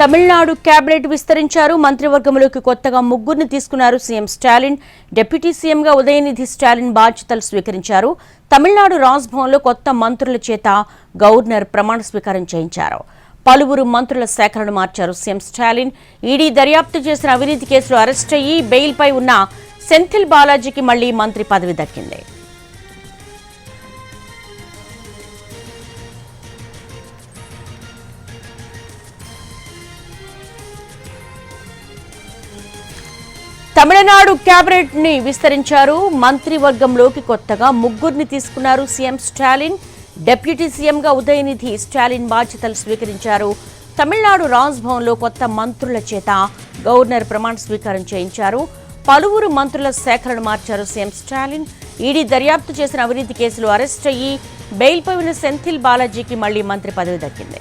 Tamil Nadu cabinet విస్తరించారు. మంత్రివర్గంలోకి కొత్తగా ముగ్గురిని తీసుకున్నారు సీఎం స్టాలిన్. డిప్యూటీ సీఎంగా ఉదయనిధి స్టాలిన్ బాధ్యతలు స్వీకరించారు. తమిళనాడు రాజ్భవన్లో కొత్త మంత్రుల చేత గవర్నర్ ప్రమాణ స్వీకారం చేయించారు. పలువురు మంత్రుల శాఖలను మార్చారు సీఎం స్టాలిన్. ఈడీ దర్యాప్తు చేసిన అవినీతి కేసులో అరెస్ట్ అయ్యి బెయిల్పై ఉన్న సెంథిల్ బాలాజీకి మళ్ళీ మంత్రి పదవి దక్కింది. తమిళనాడు కేబినెట్ని విస్తరించారు. మంత్రివర్గంలోకి కొత్తగా ముగ్గురిని తీసుకున్నారు సీఎం స్టాలిన్. డిప్యూటీ సీఎంగా ఉదయనిధి స్టాలిన్ బాధ్యతలు స్వీకరించారు. తమిళనాడు రాజ్భవన్లో కొత్త మంత్రుల చేత గవర్నర్ ప్రమాణ స్వీకారం చేయించారు. పలువురు మంత్రుల శాఖలను మార్చారు సీఎం స్టాలిన్. ఈడీ దర్యాప్తు చేసిన అవినీతి కేసులో అరెస్ట్ అయ్యి బెయిల్పై ఉన్న సెంథిల్ బాలాజీకి మళ్ళీ మంత్రి పదవి దక్కింది.